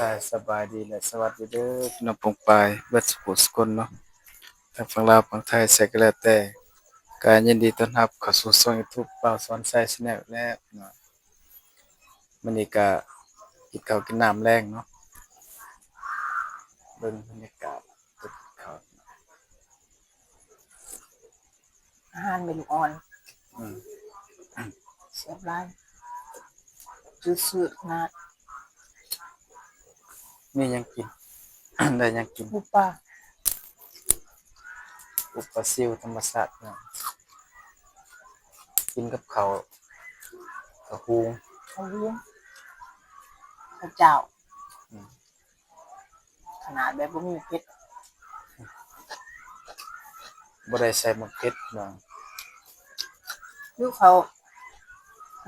กายสบายดีและสวัสดีเด้อพี่น้องปองปายเบิดสุขสุคนเนาะทางฝั่งลาวฝั่งไทยใส่ก็แล้วแต่ก็ยินดีต้อนรับเข้าสู่ช่อง YouTube บ่าวสอนไซชแนลและเนาะมื้อนี้ก็กินข้าวกินน้ำแรงเนาะเบิ่งบรรยากาศกินข้าวอาหารเมนูอ่อนอืมเสียบร้านจืดสืดขนาด มีหยังกิน ได้หยังกินบุปลาอุปซิวธรรมศาสตร์เนาะกินกับข้าวกะฮูงข้าวเลี้ยงข้าวเจ้าอืมขนาดแบบบ่มีเผ็ดบ่ได้ใส่มะเขือเนาะลูกเขา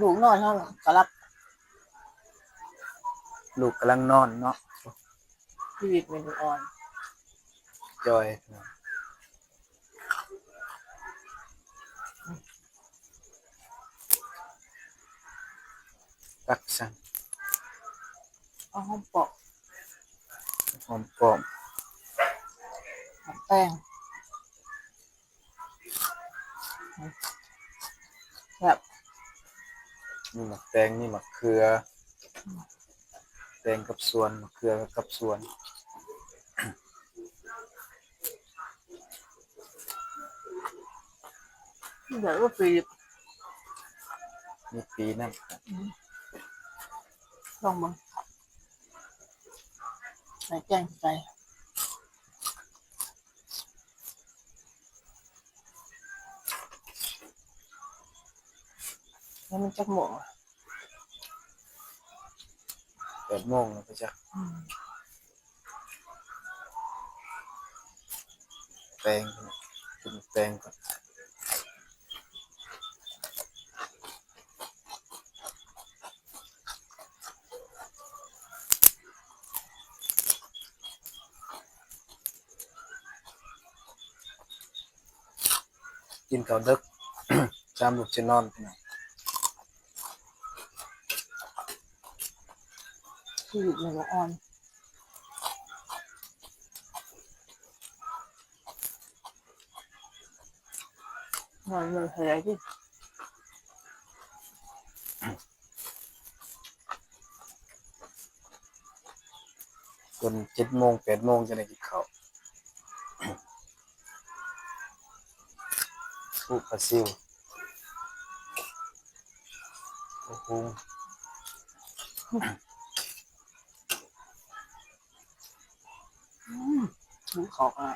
ลูกนอนเท่านั้นก็รับลูกกำลังนอนเนาะ ชีวิตเมนูอ่อนจอยเนาะตักสั่งเอาหอมปอกหอมป้อมหอมแป้งแบบมีหมักแตงมีหมักเขือแต งกับส่วนมะเขือกับส่วนแบบว่าปีบมีปีน้ลองบังใส่แกงใส่แล้วมันจักหมกำ แปดโมงแล้วก็จะอืมแตงกินแตงก่อนกินข้าวดึกจามลูกจะนอนพี่น้อง ชีวิตเมนูอ่อนนอนเลยเหยที่จนเจ็ดโมงแปดโมงจะได้กินข้าวอุปซิวโอ้โห ถูเขาอะ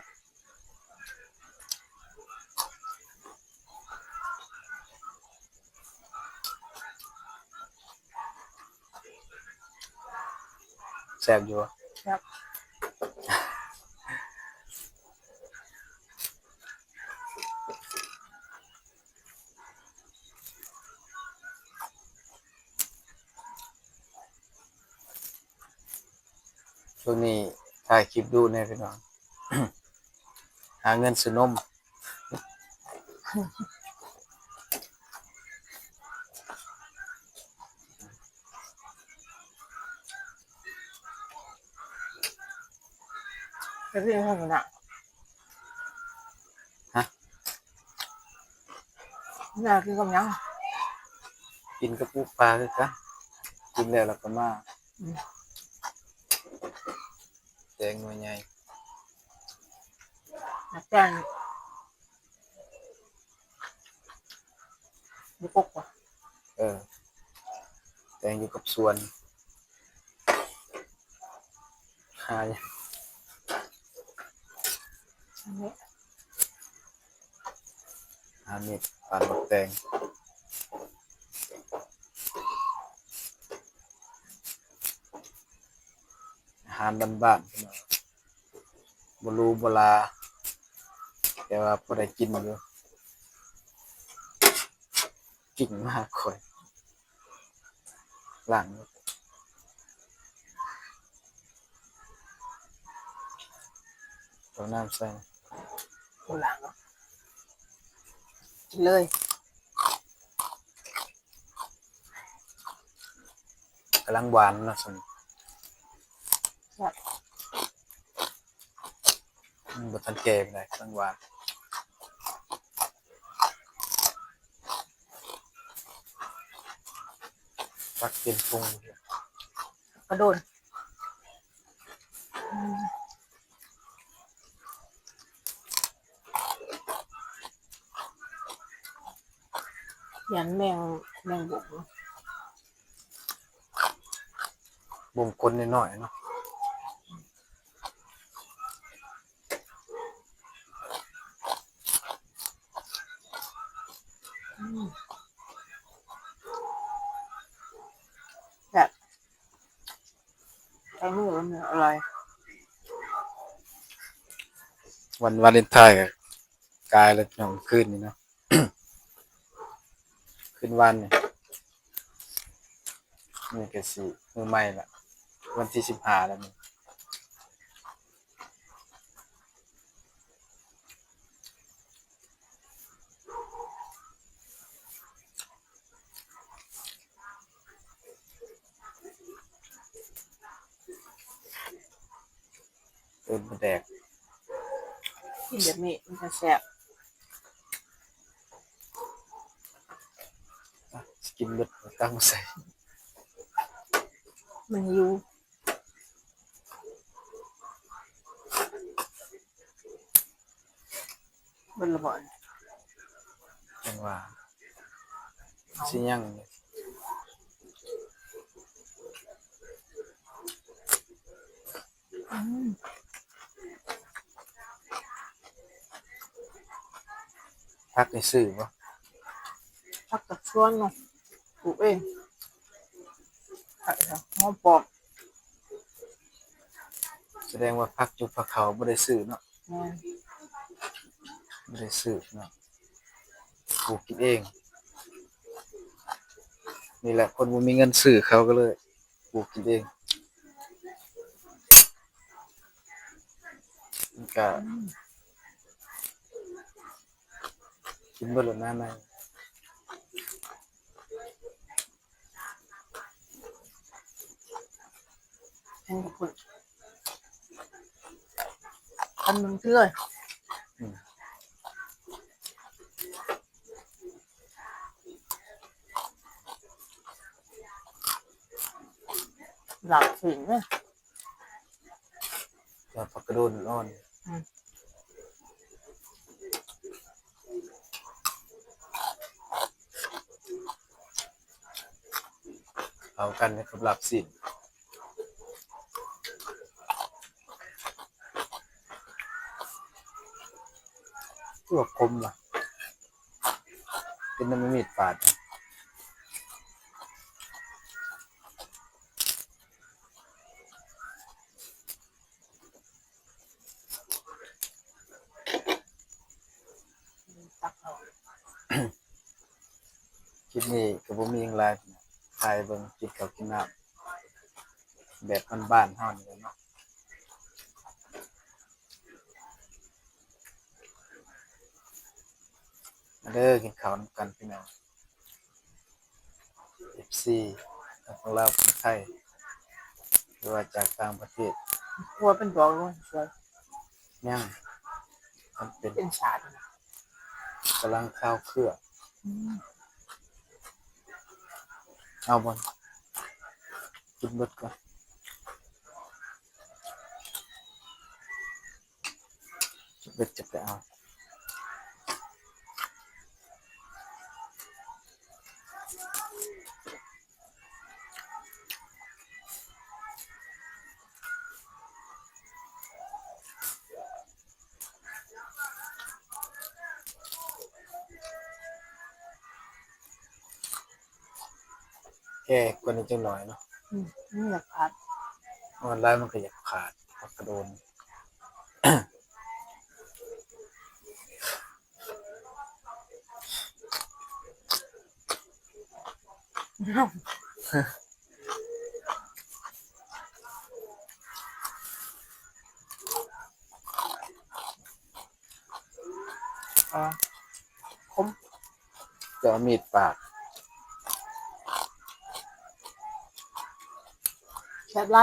แซ่บอยู่วะครับช่วงนี้ ถ่ายคลิปดูเนี่ยพี่น้อง หาเงินซื้อนมจะเรียกให้มันอะฮะน่ากินกับยังกินกับปูปลาคือกันกินแล้วเราก็มา อืมแตงหน่วยใหญ่น้ำแป้งมีปกว่ะเออ แตงอยู่กับส่วนหาอย่างอันนี้หาเม็ดปานบักแตงารบ้านๆพี่น้องบรูบลา แต่ว่าพอได้กินอยู่กิ่งมากค่อยหลังตัวน้ำใส่ตัวหลังกินเลยกำลังหวานนะสม มัน บ่ทันแก่ไปไหนใดกลางหวานปักเป็นปรุงอยู่กระโดนอืมยันแมงแมงบุกเนอะบ่มคนน้อยๆเนาะ อืมแบบ ใช้มือมันอร่อยวันวาเลนไทน์ก็กายแล้วน้องขึ้นนี่เนาะคืนวันนี่นี่ก็สิมือใหม่ละวันที่สิบห้าแล้วนี่ เอิ้นมาแดกกินแบบนี้มันจะแซ่บอะสกินเบิดตั้งมาใส่มันหิวบนระเบิดจังว่าสิยังนี่อืม พักในซื้อบ่ผักกับชวนเนาะปลูกเองผักเหรอหอมปลอมแสดงว่าพักจุพักเขาบ่ได้ซื้อเนาะแม่นบ่ได้ซื้อเนาะปลูกกินเอง นี่แหละคนบ่มีเงินซื้อเขาก็เลยปลูกกินเองมันก็ กินเบ่แล้วนะนายแห้ง กับปุ่นอันหนึงคือเลยอืมหลับถึงเลยแล้วผักกระโดนอ่อนอืมเอากันกับหลับสินตัวคมล่ะ เป็นน้ำมีดปาดตักเอาคลิปนี้ก็บ่มีหยังหลาย ถ่ายเบิ่งกินข้าวกินน้ำแบบบ้านๆเฮานี่แหละเนาะมาเด้อกินข้าวนำกันพี่น้อง FC ทั้งของลาวของไทยหรือว่าจากต่างประเทศครัวเป็นดอกเลยสวยยังมันเป็นเป็นชาดนะกำลังข้าวเครืออืม เอาบอลกินเบิดก่อนเบิดจะไปเอา ค่กว่านี้จังหน่อยเนาะอืมนี่อยากผัดออนไลน์มันก็อยากขาดพักกระโดนอ๋อคมจะเอามีดปาด แบบไร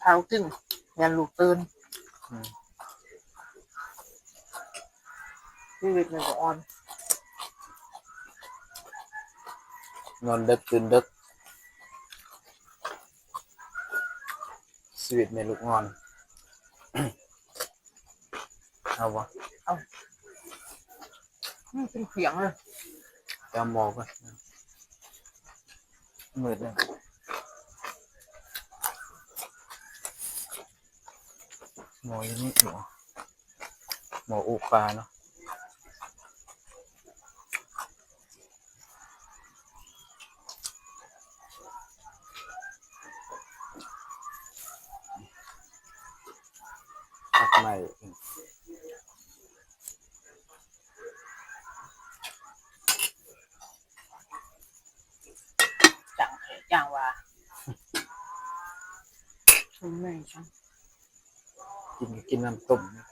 เท้าขึ้นยันลูกตื่นชีวิตมันก็อ่อน นอนดึกตื่นดึกชีวิตในลูกงอน เอาวะเอา เป็นเสียงเลยจะมอาหมอกันมืดเลยหมออยู่นี่หมอหมออุปลาเนาะ ตักใหม่ จังจังว่า คุณแม่ฉันกินก็กินน้ำต้มนี่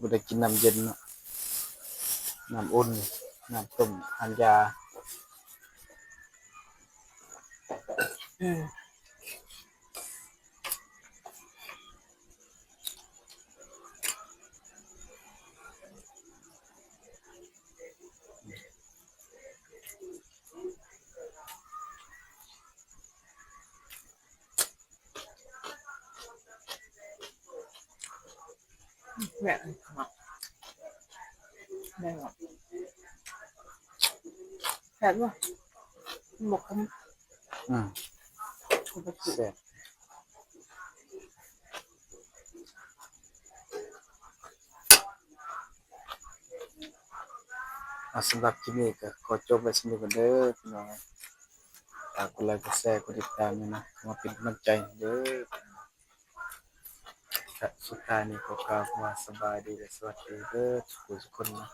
บ่ได้กินน้ำเย็นเนาะน้ำอุ่นน้ำต้มอันยา อืม แม่หมักแม่หมักแซ่บว่ะหมกคอืมำคุณไปกินแซ่บสำหรับคลิปนี้ก็ขอจบไว้สำหรับเด้อพี่น้องฝากกดไลค์กดแชร์กดติดตามด้วยนะมาเป็นกำลังใจเด้อ สุดท้ายนี้ขอกล่าวคำว่าสบายดีและสวัสดีเด้อทุกคนทุกคนนะ